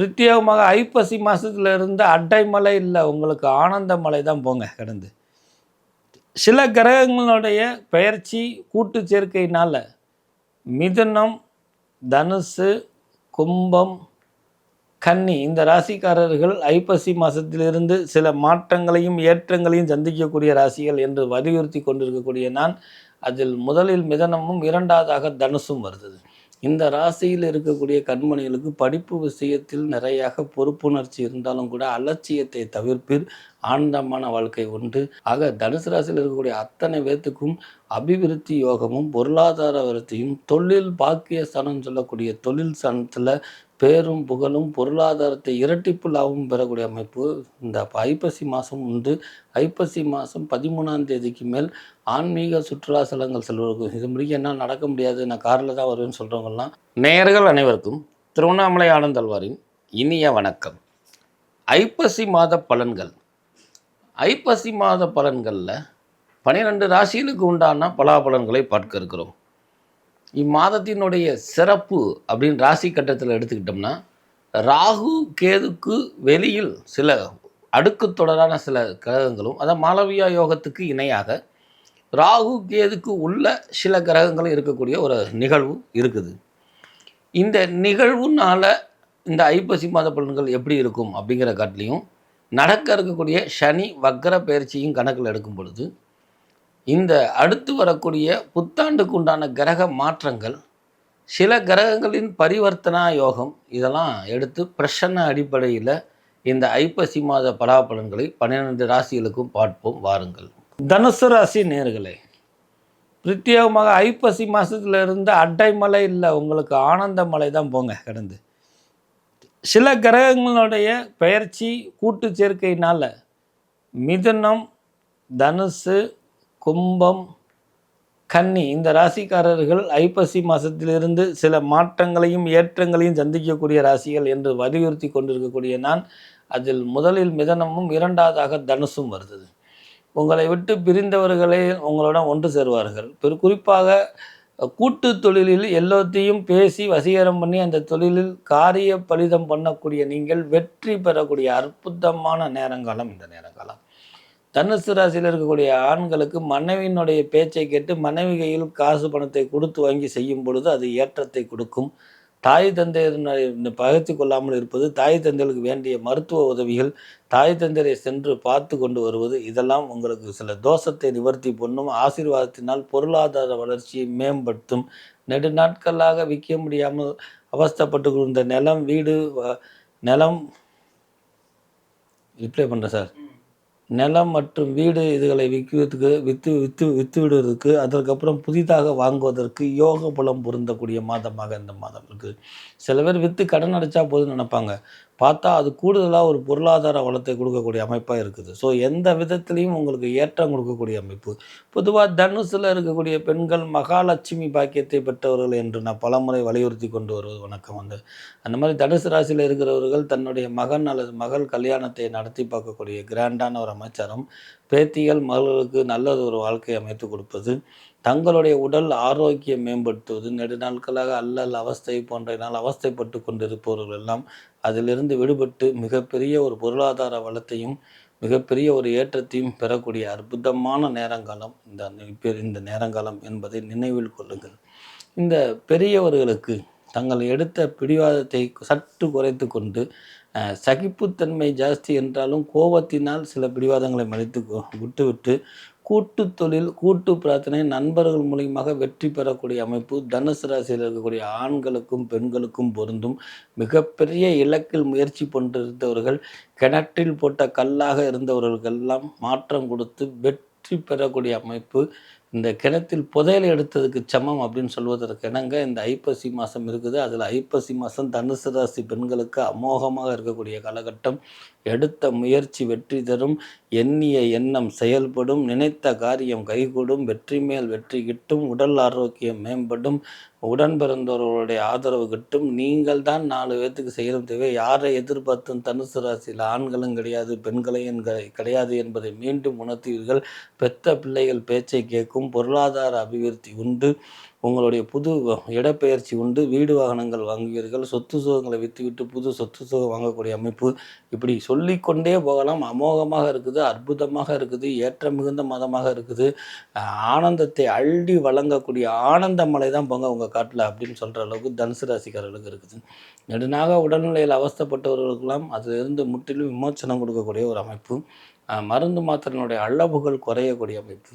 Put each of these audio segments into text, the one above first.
பிரத்யேகமாக ஐப்பசி மாதத்தில் இருந்து அட்டை மலை இல்லை உங்களுக்கு ஆனந்த மலை தான் போங்க கடந்து. சில கிரகங்களுடைய பெயர்ச்சி கூட்டு சேர்க்கையினால் மிதுனம் தனுசு கும்பம் கன்னி இந்த ராசிக்காரர்கள் ஐப்பசி மாதத்திலிருந்து சில மாற்றங்களையும் ஏற்றங்களையும் சந்திக்கக்கூடிய ராசிகள் என்று வலியுறுத்தி கொண்டிருக்கக்கூடிய நான் அதில் முதலில் மிதனமும் இரண்டாவதாக தனுசும் வருது. இந்த ராசியில் இருக்கக்கூடிய கண்மணிகளுக்கு படிப்பு விஷயத்தில் நிறையாக பொறுப்புணர்ச்சி இருந்தாலும் கூட அலட்சியத்தை தவிர்ப்பீர். ஆனந்தமான வாழ்க்கை உண்டு. ஆக தனுசு ராசியில் இருக்கக்கூடிய அத்தனை பேர்த்துக்கும் அபிவிருத்தி யோகமும் பொருளாதார விருத்தியும் தொழில் பாக்கியஸ்தானம் சொல்லக்கூடிய தொழில் ஸ்தானத்தில் பேரும் புகழும் பொருளாதாரத்தை இரட்டிப்பு லாபமும் பெறக்கூடிய அமைப்பு இந்த ஐப்பசி மாதம் உண்டு. ஐப்பசி மாதம் பதிமூணாம் தேதிக்கு மேல் ஆன்மீக சுற்றுலா ஸ்தலங்கள் செல்வதற்கு இது முடிக்க என்ன நடக்க முடியாது நான் காரில் தான் வருவேன்னு சொல்கிறவங்கலாம் நேயர்கள் அனைவருக்கும் திருவண்ணாமலை ஆனந்தல்வாரின் இனிய வணக்கம். ஐப்பசி மாத பலன்கள். ஐப்பசி மாத பலன்களில் பன்னிரெண்டு ராசிகளுக்கு உண்டான பலாபலன்களை பார்க்க இருக்கிறோம். இம்மாதத்தினுடைய சிறப்பு அப்படின்னு ராசி கட்டத்தில் எடுத்துக்கிட்டோம்னா ராகு கேதுக்கு வெளியில் சில அடுக்கு தொடரான சில கிரகங்களும் அதான் மாளவியா யோகத்துக்கு இணையாக ராகு கேதுக்கு உள்ள சில கிரகங்களும் இருக்கக்கூடிய ஒரு நிகழ்வு இருக்குது. இந்த நிகழ்வுனால இந்த ஐப்பசி மாத பலன்கள் எப்படி இருக்கும் அப்படிங்கிற காட்டிலையும் நடக்க இருக்கக்கூடிய சனி வக்கர பயிற்சியும் கணக்கில் எடுக்கும் பொழுது இந்த அடுத்து வரக்கூடிய புத்தாண்டுக்கு உண்டான கிரக மாற்றங்கள் சில கிரகங்களின் பரிவர்த்தனா யோகம் இதெல்லாம் எடுத்து பிரசன்ன அடிப்படையில் இந்த ஐப்பசி மாத பலாபலன்களை பன்னிரெண்டு ராசிகளுக்கும் பார்ப்போம் வாருங்கள். தனுசு ராசி நேர்களே பிரத்யேகமாக ஐப்பசி மாதத்துல இருந்து அட்டை மலை இல்லை உங்களுக்கு ஆனந்த மலை தான் போங்க கடந்து. சில கிரகங்களுடைய பெயர்ச்சி கூட்டு சேர்க்கையினால் மிதுனம் தனுசு கும்பம் கன்னி இந்த ராசிக்காரர்கள் ஐப்பசி மாதத்திலிருந்து சில மாற்றங்களையும் ஏற்றங்களையும் சந்திக்கக்கூடிய ராசிகள் என்று வலியுறுத்தி கொண்டிருக்கக்கூடிய நான் அதில் முதலில் மிதனமும் இரண்டாவதாக தனுசும் வருது. உங்களை விட்டு பிரிந்தவர்களே உங்களுடன் ஒன்று சேருவார்கள். குறிப்பாக கூட்டு தொழிலில் எல்லாத்தையும் பேசி வசீகரம் பண்ணி அந்த தொழிலில் காரிய பலிதம் பண்ணக்கூடிய நீங்கள் வெற்றி பெறக்கூடிய அற்புதமான நேரங்காலம் இந்த நேரங்காலம். தனுசு ராசியில் இருக்கக்கூடிய ஆண்களுக்கு மனைவியினுடைய பேச்சை கேட்டு மனைவி கையில் காசு பணத்தை கொடுத்து வாங்கி செய்யும் பொழுது அது ஏற்றத்தை கொடுக்கும். தாய் தந்தையர் பகத்து கொள்ளாமல் இருப்பது தாய் தந்தைகளுக்கு வேண்டிய மருத்துவ உதவிகள் தாய் தந்தையரை சென்று பார்த்து கொண்டு வருவது இதெல்லாம் உங்களுக்கு சில தோஷத்தை நிவர்த்தி பண்ணும். ஆசீர்வாதத்தினால் பொருளாதார வளர்ச்சியை மேம்படுத்தும். நெடு நாட்களாக விற்க முடியாமல் அவஸ்தைப்பட்டு கொண்ட நிலம் வீடு வ- நிலம் ரிப்ளை பண்ணுறேன் சார். நிலம் மற்றும் வீடு இதுகளை விற்கிறதுக்கு விற்று விற்று விற்று விடுவதற்கு அதற்கப்புறம் புதிதாக வாங்குவதற்கு யோக பலம் பொருந்தக்கூடிய மாதமாக இந்த மாதம் இருக்குது சில பேர் விற்று கடன் அடைச்சா போதும்னு நினைப்பாங்க. பார்த்தா அது கூடுதலாக ஒரு பொருளாதார வளத்தை கொடுக்கக்கூடிய அமைப்பாக இருக்குது. ஸோ எந்த விதத்துலேயும் உங்களுக்கு ஏற்றம் கொடுக்கக்கூடிய அமைப்பு. பொதுவாக தனுசில் இருக்கக்கூடிய பெண்கள் மகாலட்சுமி பாக்கியத்தை பெற்றவர்கள் என்று நான் பலமுறை வலியுறுத்தி கொண்டு வருவது வணக்கம் வந்து. அந்த மாதிரி தனுசு ராசியில் இருக்கிறவர்கள் தன்னுடைய மகன் அல்லது மகள் கல்யாணத்தை நடத்தி பார்க்கக்கூடிய கிராண்டான ஒரு சமாச்சாரம் பேத்திகள் மகளுக்கு நல்லது ஒரு வாழ்க்கை அமைத்து கொடுப்பது தங்களுடைய உடல் ஆரோக்கியம் மேம்படுத்துவது நெடுநாட்களாக அல்லல் அவஸ்தை போன்றனால் அவஸ்தைப்பட்டு கொண்டிருப்பவர்கள் எல்லாம் அதிலிருந்து விடுபட்டு மிகப்பெரிய ஒரு பொருளாதார வளத்தையும் மிகப்பெரிய ஒரு ஏற்றத்தையும் பெறக்கூடிய அற்புதமான நேரங்காலம் இந்த இந்த நேரங்காலம் என்பதை நினைவில் கொள்ளுங்கள். இந்த பெரியவர்களுக்கு தங்கள் எடுத்த பிடிவாதத்தை சற்று குறைத்து கொண்டு சகிப்புத்தன்மை ஜாஸ்தி என்றாலும் கோபத்தினால் சில பிடிவாதங்களை மறைத்து விட்டுவிட்டு கூட்டு தொழில் கூட்டு பிரார்த்தனை நண்பர்கள் மூலியமாக வெற்றி பெறக்கூடிய அமைப்பு தனுசு ராசியில் இருக்கக்கூடிய ஆண்களுக்கும் பெண்களுக்கும் பொருந்தும். மிகப்பெரிய இலக்கில் முயற்சி கொண்டிருந்தவர்கள் கிணற்றில் போட்ட கல்லாக இருந்தவர்களுக்கெல்லாம் மாற்றம் கொடுத்து வெற்றி பெறக்கூடிய அமைப்பு இந்த கிணத்தில் புதையல் எடுத்ததுக்கு சமம் அப்படின்னு சொல்வதற்கு இணங்க இந்த ஐப்பசி மாதம் இருக்குது. அதில் ஐப்பசி மாதம் தனுசு ராசி பெண்களுக்கு அமோகமாக இருக்கக்கூடிய காலகட்டம். எடுத்த முயற்சி வெற்றி தரும். எண்ணிய எண்ணம் செயல்படும். நினைத்த காரியம் கைகூடும். வெற்றி மேல் வெற்றி கிட்டும். உடல் ஆரோக்கியம் மேம்படும். உடன் பிறந்தவர்களுடைய ஆதரவு கிட்டும். நீங்கள் தான் நாலு பேர்த்துக்கு செய்யணும் தேவை. யாரை எதிர்பார்த்தும் தனுசு ராசியில் ஆண்களும் கிடையாது பெண்களையும் கிடையாது என்பதை மீண்டும் உணர்த்தீர்கள் பெத்த பிள்ளைகள் பேச்சை கேட்கும். பொருளாதார அபிவிருத்தி உண்டு உங்களுடைய புது இடப்பெயர்ச்சி உண்டு வீடு வாகனங்கள் வாங்குவீர்கள் சொத்து சுகங்களை விற்றுவிட்டு புது சொத்து சுகம் வாங்கக்கூடிய அமைப்பு இப்படி சொல்லிக்கொண்டே போகலாம். அமோகமாக இருக்குது அற்புதமாக இருக்குது ஏற்ற மிகுந்த மதமாக இருக்குது. ஆனந்தத்தை அள்ளி வழங்கக்கூடிய ஆனந்த மலை தான் போங்க உங்கள் காட்டில் அப்படின்னு சொல்கிற அளவுக்கு தனுசு ராசிக்காரர்களுக்கு இருக்குது. நெடுநாக உடல்நிலையில் அவஸ்தப்பட்டவர்களுக்கெல்லாம் அதிலிருந்து முற்றிலும் விமோச்சனம் கொடுக்கக்கூடிய ஒரு அமைப்பு. மருந்து மாத்திரையினுடைய அளவுகள் குறையக்கூடிய அமைப்பு.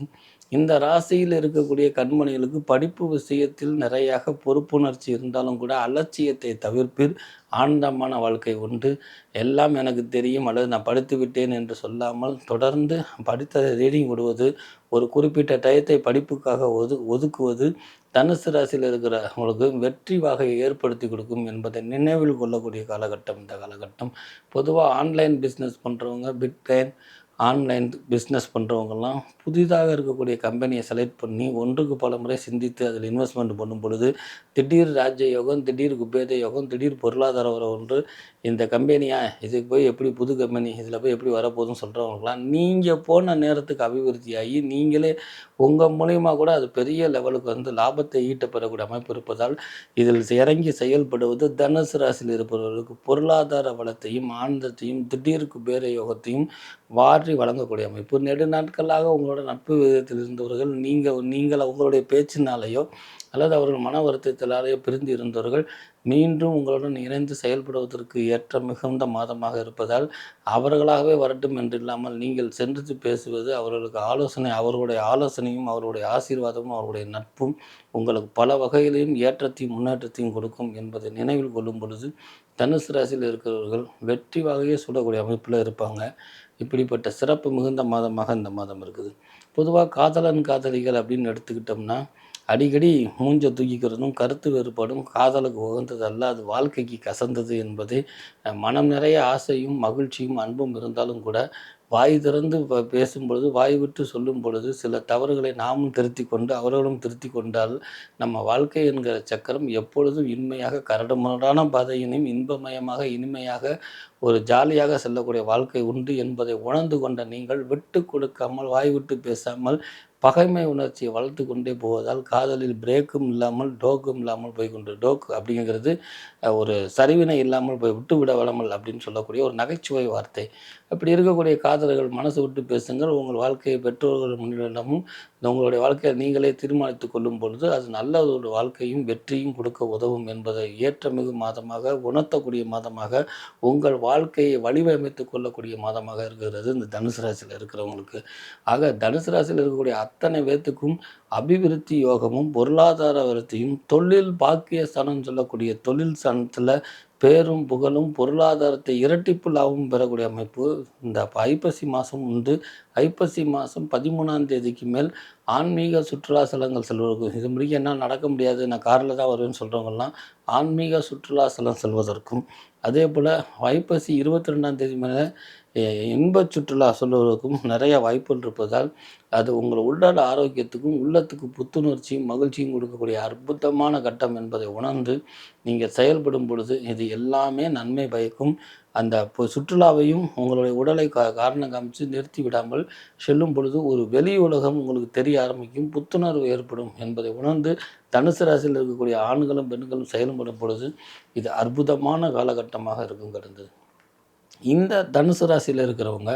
இந்த ராசியில் இருக்கக்கூடிய கண்மணிகளுக்கு படிப்பு விஷயத்தில் நிறையாக பொறுப்புணர்ச்சி இருந்தாலும் கூட அலட்சியத்தை தவிர்ப்பில் ஆனந்தமான வாழ்க்கை உண்டு. எல்லாம் எனக்கு தெரியும். அல்லது நான் படித்து விட்டேன் என்று சொல்லாமல் தொடர்ந்து படித்ததை ரீடிங் விடுவது ஒரு குறிப்பிட்ட டயத்தை படிப்புக்காக ஒது ஒதுக்குவது தனுசு ராசியில் இருக்கிறவங்களுக்கு வெற்றி வகையை ஏற்படுத்தி கொடுக்கும் என்பதை நினைவில் கொள்ளக்கூடிய காலகட்டம். இந்த காலகட்டம் பொதுவாக ஆன்லைன் பிஸ்னஸ் பண்ணுறவங்க பிட்காயின் ஆன்லைன் பிஸ்னஸ் பண்ணுறவங்கெல்லாம் புதிதாக இருக்கக்கூடிய கம்பெனியை செலக்ட் பண்ணி ஒன்றுக்கு பல முறை சிந்தித்து அதில் இன்வெஸ்ட்மெண்ட் பண்ணும் பொழுது திடீர் ராஜ்ய யோகம் திடீர் குபேத யோகம் திடீர் பொருளாதார உறவு ஒன்று இந்த கம்பெனியா இதுக்கு போய் எப்படி புது கம்பெனி இதில் போய் எப்படி வரப்போகுதுன்னு சொல்கிறவங்களாம் நீங்கள் போன நேரத்துக்கு அபிவிருத்தி ஆகி நீங்களே உங்கள் மூலிமா கூட அது பெரிய லெவலுக்கு வந்து லாபத்தை ஈட்டப்பெறக்கூடிய அமைப்பு இருப்பதால் இதில் இறங்கி செயல்படுவது தனுசு ராசியில் இருப்பவர்களுக்கு பொருளாதார வளத்தையும் ஆனந்தத்தையும் திடீருக்கு பேரயோகத்தையும் வாரி வழங்கக்கூடிய அமைப்பு. நெடு நாட்களாக உங்களோட நட்பு விதத்தில் இருந்தவர்கள் நீங்கள் நீங்கள் உங்களுடைய பேச்சினாலேயோ அல்லது அவர்கள் மன வருத்தத்தினாலேயே பிரிந்து இருந்தவர்கள் மீண்டும் உங்களுடன் இணைந்து செயல்படுவதற்கு ஏற்ற மிகுந்த மாதமாக இருப்பதால் அவர்களாகவே வரட்டும் என்று இல்லாமல் நீங்கள் சென்று பேசுவது அவர்களுக்கு ஆலோசனை அவர்களுடைய ஆலோசனையும் அவர்களுடைய ஆசீர்வாதமும் அவருடைய நட்பும் உங்களுக்கு பல வகையிலையும் ஏற்றத்தையும் முன்னேற்றத்தையும் கொடுக்கும் என்பதை நினைவில் கொள்ளும் பொழுது தனுசு ராசியில் இருக்கிறவர்கள் வெற்றி வகையை சுடக்கூடிய அமைப்பில் இருப்பாங்க. இப்படிப்பட்ட சிறப்பு மிகுந்த மாதமாக இந்த மாதம் இருக்குது. பொதுவாக காதலன் காதலிகள் அப்படின்னு எடுத்துக்கிட்டோம்னா அடிக்கடி மூஞ்ச தூக்கிக்கிறதும் கருத்து வேறுபாடும் காதலுக்கு உகந்தது அல்ல அது வாழ்க்கைக்கு கசந்தது என்பது மனம் நிறைய ஆசையும் மகிழ்ச்சியும் அன்பும் இருந்தாலும் கூட வாய் திறந்து பேசும் பொழுது வாய் விட்டு சொல்லும் பொழுது சில தவறுகளை நாமும் திருத்தி கொண்டு அவர்களும் திருத்தி கொண்டால் நம்ம வாழ்க்கை என்கிற சக்கரம் எப்பொழுதும் இன்மையாக கரடுமுரடான பாதையினையும் இன்பமயமாக இனிமையாக ஒரு ஜாலியாக செல்லக்கூடிய வாழ்க்கை உண்டு என்பதை உணர்ந்து கொண்ட நீங்கள் விட்டு கொடுக்காமல் வாய் விட்டு பேசாமல் பகைமை உணர்ச்சியை வளர்த்து கொண்டே போவதால் காதலில் பிரேக்கும் இல்லாமல் டோக்கும் இல்லாமல் போய் கொண்டு டோக் அப்படிங்கிறது ஒரு சரிவினை இல்லாமல் போய் விட்டு விட வளமல் அப்படின்னு சொல்லக்கூடிய ஒரு நகைச்சுவை வார்த்தை. அப்படி இருக்கக்கூடிய காதலர்கள் மனசு விட்டு பேசுங்கள். உங்கள் வாழ்க்கையை பெற்றோர்கள் முன்னிடமும் உங்களுடைய வாழ்க்கையை நீங்களே தீர்மானித்து கொள்ளும் பொழுது அது நல்ல ஒரு வாழ்க்கையும் வெற்றியும் கொடுக்க உதவும் என்பதை ஏற்றமிகு மாதமாக உணர்த்தக்கூடிய மாதமாக உங்கள் வாழ்க்கையை வடிவமைத்து கொள்ளக்கூடிய மாதமாக இருக்கிறது இந்த தனுசு ராசியில் இருக்கிறவங்களுக்கு. ஆக தனுசு ராசியில் இருக்கக்கூடிய அத்தனை பேர்த்துக்கும் அபிவிருத்தி யோகமும் பொருளாதார விருத்தியும் தொழில் பாக்கியஸ்தானம் சொல்லக்கூடிய தொழில் ஸ்தானத்தில் பேரும் புகழும் பொருளாதாரத்தை இரட்டிப்பு லாபமும் பெறக்கூடிய அமைப்பு இந்த ஐப்பசி மாதம் உண்டு. ஐப்பசி மாதம் பதிமூணாம் தேதிக்கு மேல் ஆன்மீக சுற்றுலா ஸ்தலங்கள் செல்வதற்கும் இது முடிக்க என்ன நடக்க முடியாது நான் காரில் தான் வருவேன்னு சொல்கிறவங்கலாம் ஆன்மீக சுற்றுலாஸ்தலம் செல்வதற்கும் அதே போல் ஐப்பசி இருபத்தி ரெண்டாம் தேதி மேலே இன்ப சுற்றுலா சொல்வதற்கும் நிறைய வாய்ப்புகள் இருப்பதால் அது உங்கள் உடல் ஆரோக்கியத்துக்கும் உள்ளத்துக்கு புத்துணர்ச்சியும் மகிழ்ச்சியும் கொடுக்கக்கூடிய அற்புதமான கட்டம் என்பதை உணர்ந்து நீங்கள் செயல்படும் பொழுது இது எல்லாமே நன்மை பயக்கும். அந்த சுற்றுலாவையும் உங்களுடைய உடலை கா காரணம் காமிச்சு நிறுத்தி விடாமல் செல்லும் பொழுது ஒரு வெளி உலகம் உங்களுக்கு தெரிய ஆரம்பிக்கும் புத்துணர்வு ஏற்படும் என்பதை உணர்ந்து தனுசு ராசியில் இருக்கக்கூடிய ஆண்களும் பெண்களும் செயல்படும் பொழுது இது அற்புதமான காலகட்டமாக இருக்கும் கடந்தது இந்த தனுசு ராசியில் இருக்கிறவங்க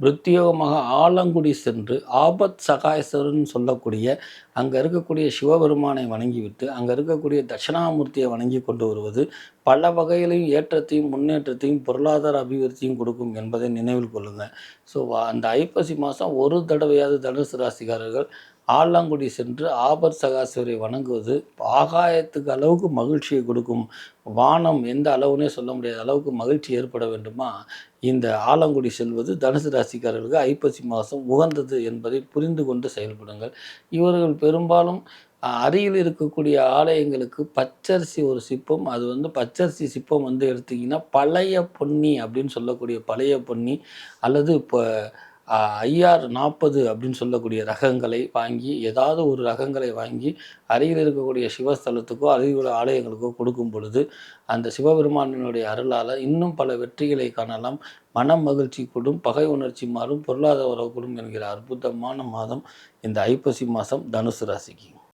பிரத்யேகமாக ஆலங்குடி சென்று ஆபத் சகாயஸ்வரன் சொல்லக்கூடிய அங்கே இருக்கக்கூடிய சிவபெருமானை வணங்கிவிட்டு அங்கே இருக்கக்கூடிய தட்சிணாமூர்த்தியை வணங்கி கொண்டு வருவது பல வகையிலையும் ஏற்றத்தையும் முன்னேற்றத்தையும் பொருளாதார அபிவிருத்தியும் கொடுக்கும் என்பதை நினைவில் கொள்ளுங்கள் ஸோ அந்த ஐப்பசி மாதம் ஒரு தடவையாவது தனுசு ராசிக்காரர்கள் ஆலாங்குடி சென்று ஆபர் சகாசுவரை வணங்குவது ஆகாயத்துக்கு அளவுக்கு மகிழ்ச்சியை கொடுக்கும் வானம் எந்த அளவுனே சொல்ல முடியாத அளவுக்கு மகிழ்ச்சி ஏற்பட வேண்டுமா? இந்த ஆலங்குடி செல்வது தனுசு ராசிக்காரர்களுக்கு ஐப்பசி மாதம் உகந்தது என்பதை புரிந்து கொண்டு செயல்படுங்கள். இவர்கள் பெரும்பாலும் அருகில் இருக்கக்கூடிய ஆலயங்களுக்கு பச்சரிசி ஒரு சிப்பம். அது வந்து பச்சரிசி சிப்பம் வந்து எடுத்திங்கன்னா பழைய பொன்னி அப்படின்னு சொல்லக்கூடிய பழைய பொன்னி அல்லது இப்போ ஐஆர் நாற்பது அப்படின்னு சொல்லக்கூடிய ரகங்களை வாங்கி ஏதாவது ஒரு ரகங்களை வாங்கி அருகில் இருக்கக்கூடிய சிவஸ்தலத்துக்கோ அருகில் உள்ள ஆலயங்களுக்கோ கொடுக்கும் பொழுது அந்த சிவபெருமானினுடைய அருளால் இன்னும் பல வெற்றிகளை காணலாம். மனம் மகிழ்ச்சி கூடும் பகை உணர்ச்சி மாறும் பொருளாதார உறவு கூடும் என்கிற அற்புதமான மாதம் இந்த ஐப்பசி மாதம் தனுசு ராசிக்கு.